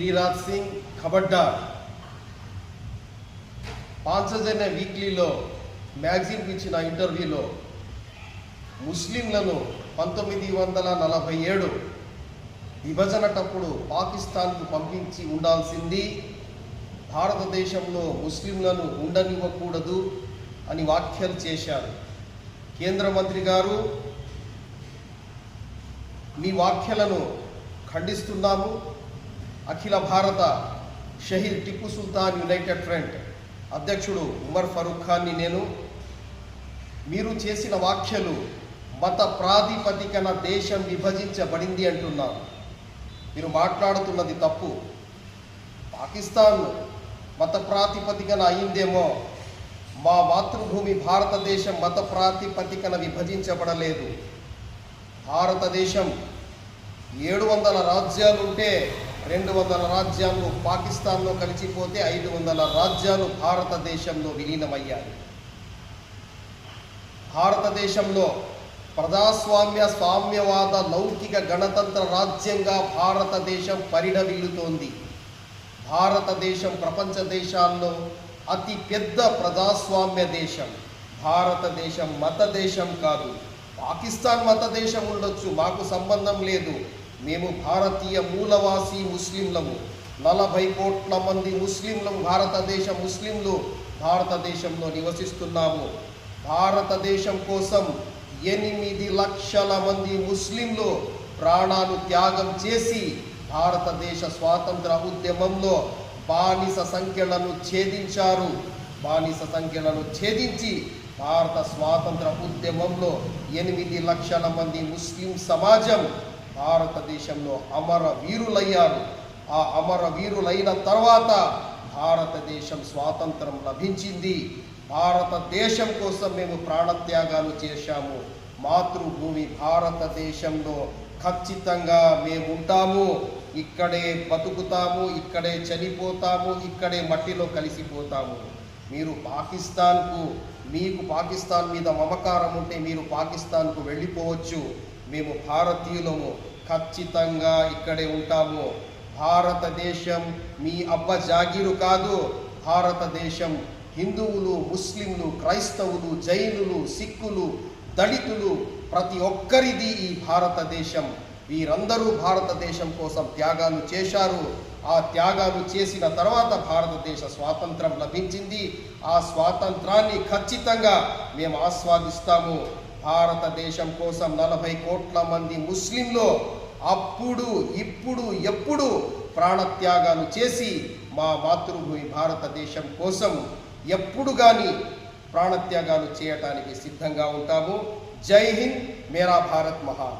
గిరిరాజ్ సింగ్ ఖబడ్డార్ పాంచజన్య వీక్లీలో మ్యాగజైన్కి ఇచ్చిన ఇంటర్వ్యూలో ముస్లింలను పంతొమ్మిది వందల నలభై ఏడు విభజనటప్పుడు పాకిస్తాన్కు పంపించి ఉండాల్సింది భారతదేశంలో ముస్లింలను ఉండనివ్వకూడదు అని వ్యాఖ్యలు చేశారు. కేంద్ర మంత్రి గారు మీ వ్యాఖ్యలను ఖండిస్తున్నాము. అఖిల భారత షహీద్ టిప్పు సుల్తాన్ యునైటెడ్ ఫ్రంట్ అధ్యక్షుడు ఉమర్ ఫరూక్ ఖాన్ని నేను. మీరు చేసిన వ్యాఖ్యలు మత ప్రాతిపదికన దేశం విభజించబడింది అంటున్నారు మీరు మాట్లాడుతున్నది తప్పు. పాకిస్తాన్ మత ప్రాతిపదికన అయిందేమో. మా మాతృభూమి భారతదేశం మత ప్రాతిపదికన విభజించబడలేదు. భారతదేశం ఏడు వందల రాజ్యాలుంటే రెండు వందల రాజ్యాలు పాకిస్తాన్లో కలిసిపోతే ఐదు వందల రాజ్యాలు భారతదేశంలో విలీనమయ్యాయి. భారతదేశంలో ప్రజాస్వామ్య స్వామ్యవాద లౌకిక గణతంత్ర రాజ్యంగా భారతదేశం పరిణమిల్లుతోంది. భారతదేశం ప్రపంచ దేశాల్లో అతి పెద్ద ప్రజాస్వామ్య దేశం. భారతదేశం మత దేశం కాదు. పాకిస్తాన్ మత దేశం ఉండొచ్చు మాకు సంబంధం లేదు. మేము భారతీయ మూలవాసి ముస్లింలము. నలభై కోట్ల మంది ముస్లింలు భారతదేశ ముస్లింలు భారతదేశంలో నివసిస్తున్నాము. భారతదేశం కోసం ఎనిమిది లక్షల మంది ముస్లింలు ప్రాణాలు త్యాగం చేసి భారతదేశ స్వాతంత్ర ఉద్యమంలో బానిస సంఖ్యలను ఛేదించారు. బానిస సంఖ్యలను ఛేదించి భారత స్వాతంత్ర ఉద్యమంలో ఎనిమిది లక్షల మంది ముస్లిం సమాజం భారతదేశంలో అమర వీరులయ్యారు ఆ అమర వీరులైన తర్వాత భారతదేశం స్వాతంత్రం లభించింది. భారతదేశం కోసం మేము ప్రాణత్యాగాలు చేశాము. మాతృభూమి భారతదేశంలో ఖచ్చితంగా మేము ఉంటాము ఇక్కడే బతుకుతాము ఇక్కడే చనిపోతాము ఇక్కడే మట్టిలో కలిసిపోతాము. మీరు పాకిస్తాన్కు మీకు పాకిస్తాన్ మీద మమకారం ఉంటే మీరు పాకిస్తాన్కు వెళ్ళిపోవచ్చు. మేము భారతీయులము. ఖచ్చితంగా ఇక్కడే ఉంటాము. భారతదేశం మీ అబ్బ జాగీరు కాదు. భారతదేశం హిందువులు ముస్లింలు క్రైస్తవులు జైనులు సిక్కులు దళితులు ప్రతి ఒక్కరిది ఈ భారతదేశం. వీరందరూ భారతదేశం కోసం త్యాగాలు చేశారు. ఆ త్యాగాలు చేసిన తర్వాత భారతదేశ స్వాతంత్రం లభించింది. ఆ స్వాతంత్రాన్ని ఖచ్చితంగా మేము ఆస్వాదిస్తాము. భారతదేశం కోసం నలభై కోట్ల మంది ముస్లింలు అప్పుడు ఇప్పుడు ఎప్పుడు ప్రాణత్యాగాలు చేసి మా మాతృభూమి భారతదేశం కోసం ఎప్పుడు కానీ ప్రాణత్యాగాలు చేయటానికి సిద్ధంగా ఉంటాము. జై హింద్ మేరా భారత్ మహాన్